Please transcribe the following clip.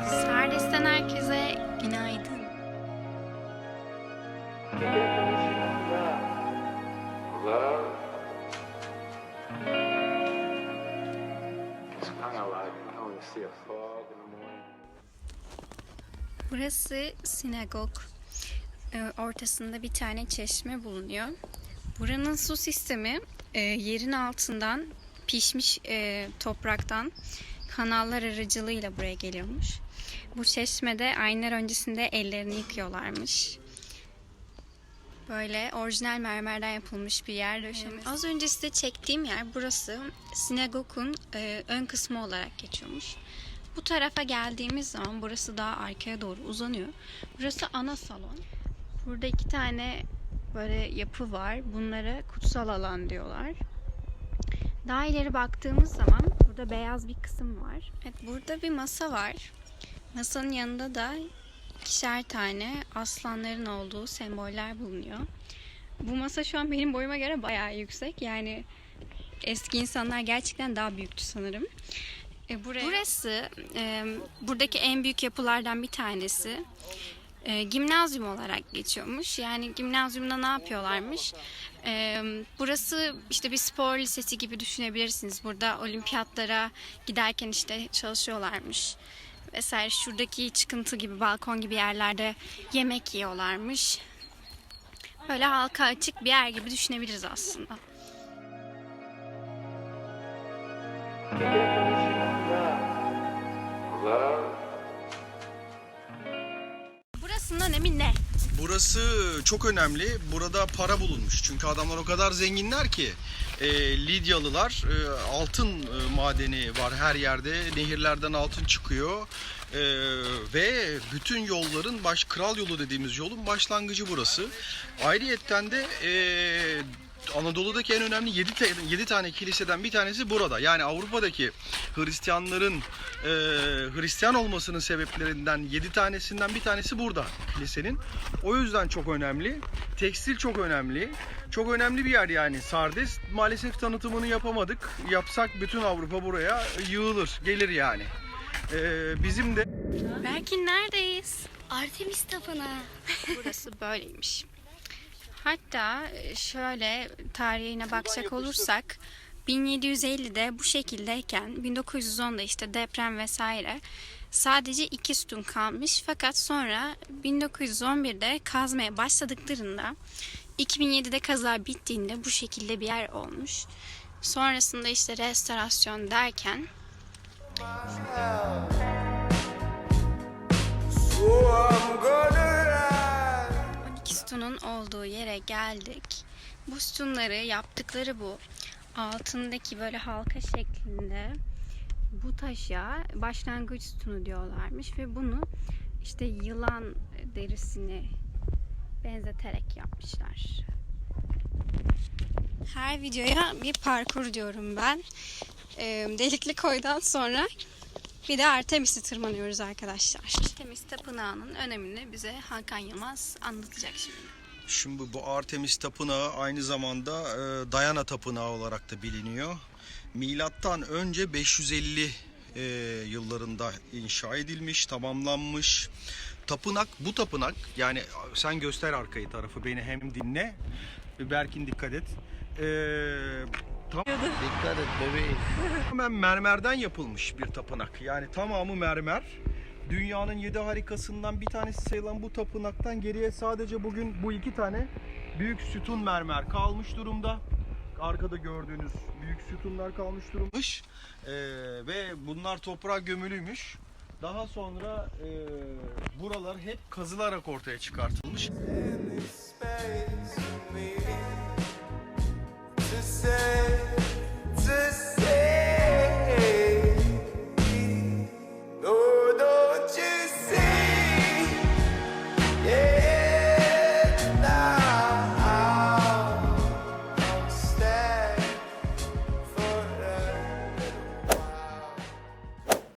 Sardes'ten herkese günaydın. Burası sinagog. Ee, Ortasında bir tane çeşme bulunuyor. Buranın su sistemi e, yerin altından pişmiş e, topraktan kanallar aracılığıyla buraya geliyormuş. Bu çeşmede aylar öncesinde ellerini yıkıyorlarmış. Böyle orijinal mermerden yapılmış bir yer döşemesi. Az önce size çektiğim yer burası. Sinagog'un e, ön kısmı olarak geçiyormuş. Bu tarafa geldiğimiz zaman burası daha arkaya doğru uzanıyor. Burası ana salon. Burada iki tane böyle yapı var. Bunlara kutsal alan diyorlar. Daha ileri baktığımız zaman burada beyaz bir kısım var. Evet, burada bir masa var. Masanın yanında da ikişer tane aslanların olduğu semboller bulunuyor. Bu masa şu an benim boyuma göre bayağı yüksek. Yani eski insanlar gerçekten daha büyüktü sanırım. E, buraya- Burası e, buradaki en büyük yapılardan bir tanesi. E, gimnazyum olarak geçiyormuş. Yani gimnazyumda ne yapıyorlarmış? E, burası işte bir spor lisesi gibi düşünebilirsiniz. Burada olimpiyatlara giderken işte çalışıyorlarmış. Vesaire şuradaki çıkıntı gibi balkon gibi yerlerde yemek yiyorlarmış. Böyle halka açık bir yer gibi düşünebiliriz aslında. Love. Burasının önemi ne? Burası çok önemli. Burada para bulunmuş. Çünkü adamlar o kadar zenginler ki. E, Lidyalılar e, altın e, madeni var her yerde. Nehirlerden altın çıkıyor. E, ve bütün yolların baş kral yolu dediğimiz yolun başlangıcı burası. Ayrıyetten de e, Anadolu'daki en önemli 7, 7 tane kiliseden bir tanesi burada. Yani Avrupa'daki Hristiyanların e, Hristiyan olmasının sebeplerinden 7 tanesinden bir tanesi burada kilisenin. O yüzden çok önemli. Tekstil çok önemli. Çok önemli bir yer yani Sardes. Maalesef tanıtımını yapamadık. Yapsak bütün Avrupa buraya yığılır, gelir yani. E, bizim de Belki neredeyiz? Artemis Tapınağı. Burası böyleymiş. Hatta e, şöyle tarihine bakacak olursak 1750'de bu şekildeyken 1910'da işte deprem vesaire sadece iki sütun kalmış fakat sonra 1911'de kazmaya başladıklarında 2007'de kaza bittiğinde bu şekilde bir yer olmuş. Sonrasında işte restorasyon derken So I'm ride. 12 sütunun olduğu yere geldik. Bu sütunları yaptıkları bu altındaki böyle halka şeklinde bu taşa başlangıç sütunu diyorlarmış ve bunu işte yılan derisini benzeterek yapmışlar. Her videoya bir parkur diyorum ben. Delikli koydan sonra bir de Artemis'i tırmanıyoruz arkadaşlar. Artemis Tapınağı'nın önemini bize Hakan Yılmaz anlatacak şimdi. Şimdi bu Artemis Tapınağı aynı zamanda e, Diana Tapınağı olarak da biliniyor. Milattan önce 550 e, yıllarında inşa edilmiş, tamamlanmış. Tapınak, bu tapınak yani sen göster arkayı tarafı beni hem dinle. Berkin dikkat et. E, tam, Dikkat et bebeğim. tamamen mermerden yapılmış bir tapınak. Yani tamamı mermer. Dünyanın yedi harikasından bir tanesi sayılan bu tapınaktan geriye sadece bugün bu iki tane büyük sütun mermer kalmış durumda. Arkada gördüğünüz büyük sütunlar kalmış durummuş. Ee, ve bunlar toprağa gömülüymüş. Daha sonra e, buralar hep kazılarak ortaya çıkartılmış.